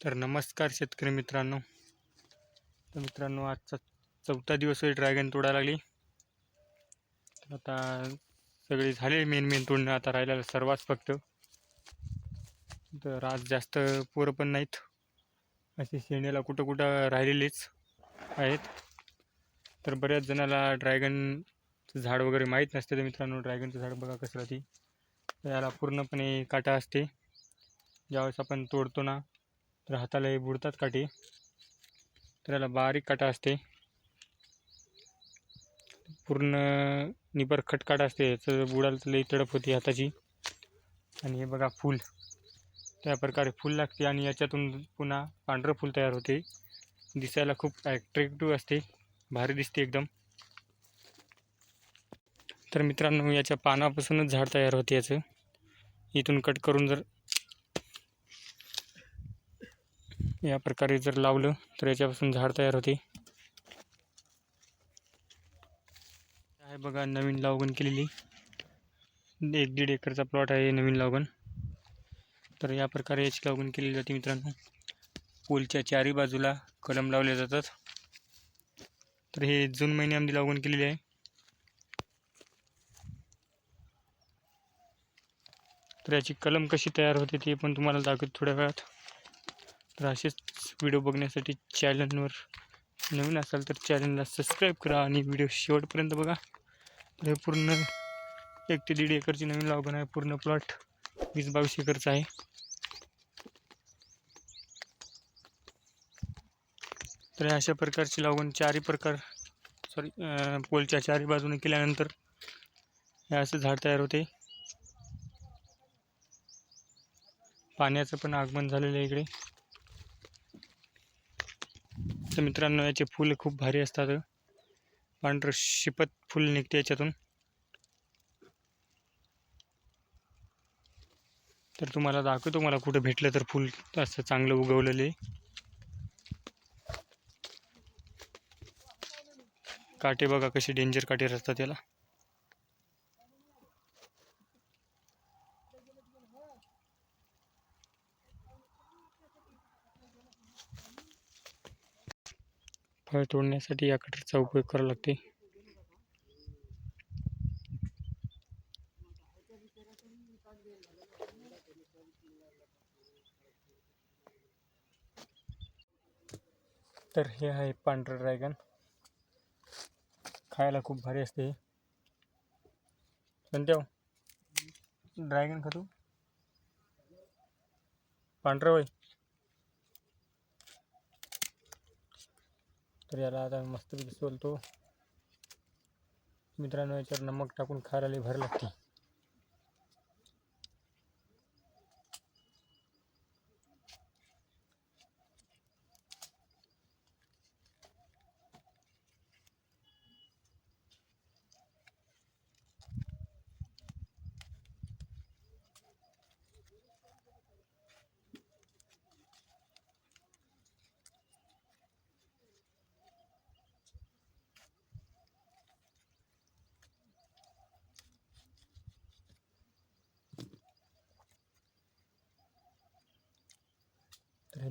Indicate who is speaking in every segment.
Speaker 1: तर नमस्कार शेतकरी मित्रांनो. तर मित्रांनो आजचा चौथा दिवस ड्रॅगन तोडा लागली. आता सगळे झाले मेन मेन तोडणं आता राहिलेलं सर्वात फक्त. तर आज जास्त पोरं पण नाहीत. असे शेण्याला कुठं कुठं राहिलेलेच आहेत. तर बऱ्याच जणाला ड्रॅगनचं झाड वगैरे माहीत नसते तर मित्रांनो ड्रॅगनचं झाड बघा कसं राहते. याला पूर्णपणे काटा असते. ज्यावेळेस आपण तोडतो ना तर हाताला हे बुडतात काटे तर याला बारीक काटा असते. पूर्ण निबर खटकाट असते. याचं बुडाला लई तडप होती हाताची. आणि हे बघा फूल. त्या प्रकारे फूल लागते आणि याच्यातून पुन्हा पांढरं फूल तयार होते. दिसायला खूप ॲट्रॅक्टिव्ह असते. भारी दिसते एकदम. तर मित्रांनो याच्या पानापासूनच झाड तयार होते याचं. इथून कट करून जर या प्रकारे जर लावलं तर याच्यापासून झाड तयार होते. आहे बघा नवीन लावगण केलेली. एक दीड एकरचा प्लॉट आहे नवीन लावगण तर या प्रकारे याची लावगण केली जाते मित्रांनो. पूलच्या चारी बाजूला कलम लावले जातात. तर हे जून महिन्यामध्ये लावगण केलेली आहे. तर याची कलम कशी तयार होते ते पण तुम्हाला दाखवत थोड्या वेळात. तर असेच व्हिडिओ बघण्यासाठी चॅनलवर नवीन असाल तर चॅनलला सबस्क्राईब करा आणि व्हिडिओ शेवटपर्यंत बघा. तर हे पूर्ण एक ते दीड एकरची नवीन लावगण आहे. पूर्ण प्लॉट वीस बावीस एकरचा आहे. तर अशा प्रकारची लावगण चारही प्रकार सॉरी पोलच्या चारही बाजूने केल्यानंतर हे असं झाड तयार होते. पाण्याचं पण आगमन झालेलं आहे इकडे. तर मित्रांनो याचे फुलं खूप भारी असतात. पांढरं शिपत फुल निघते याच्यातून. तर तुम्हाला दाखवतो मला कुठं भेटलं तर फुल असं चांगलं उगवलेले काटे बघा कसे डेंजर काटे असतात याला. फळ तोडण्यासाठी या कटरचा उपयोग करावा लागते. तर हे आहे पांढरं ड्रॅगन. खायला खूप भारी असते हे. संत्याव हो, ड्रॅगन खातो. पांढरं वय तर याला आता मस्तपैकी सोलतो. मित्रांनो याच्यावर नमक टाकून खायला भर लागते.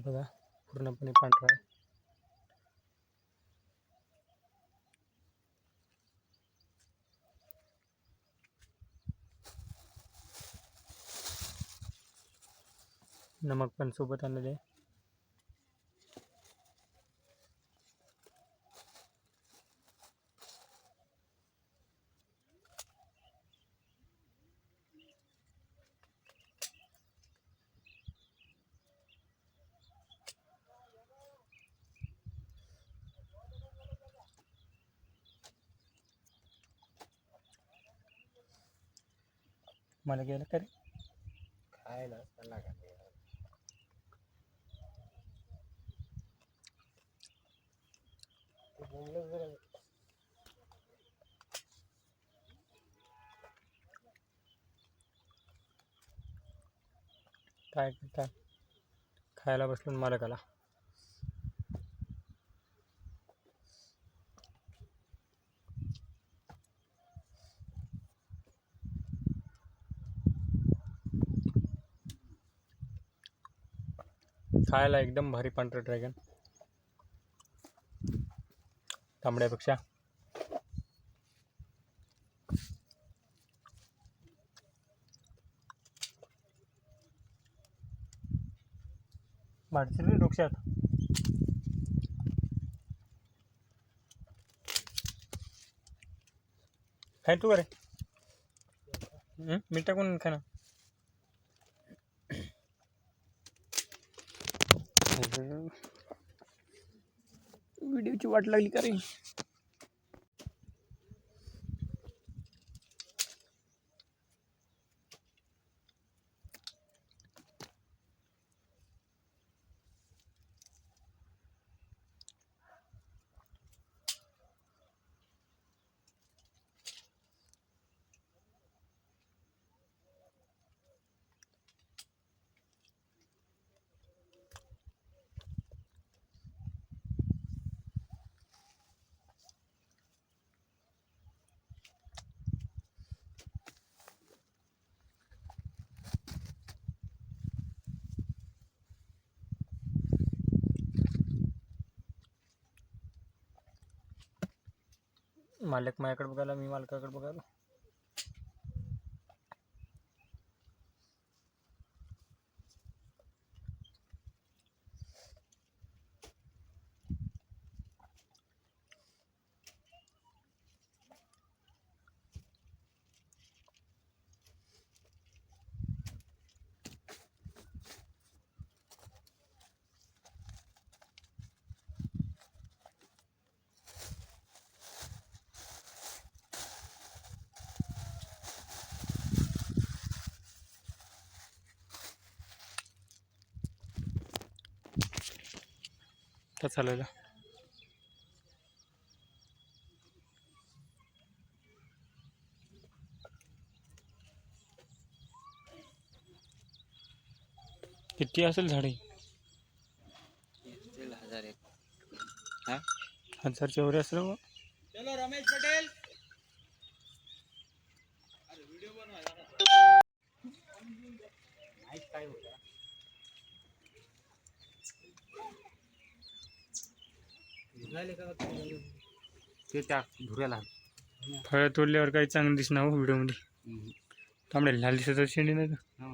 Speaker 1: तर हे बघा पूर्णपणे पांढरा आहे नमक पण सोबत आणलेले मला गेलं का रे
Speaker 2: खायला चला का ते. ते बोंबलंच जरा
Speaker 1: काय करता खायला बसलो आणि मालक खायला एकदम भारी पांढरं ड्रॅगन तांबड्यापेक्षा. माणसं रे डोक्यात. खाय तू अरे मी टाकून खा व्हिडिओची वाट लागली का रे? मालक माझ्याकडे बघायला मी मालकाकडे बघायला. तर चालेल. किती असेल झाडे?
Speaker 2: हजार एक.
Speaker 1: हजारच्या वर असेल मग
Speaker 2: चलो रमेश पटेल काय होता निघाले का ते त्या धुऱ्याला.
Speaker 1: फळं तोडल्यावर काही चांगलं दिसणार हो व्हिडिओमध्ये. तांबडे लाल दिसत शेंडी नाही का?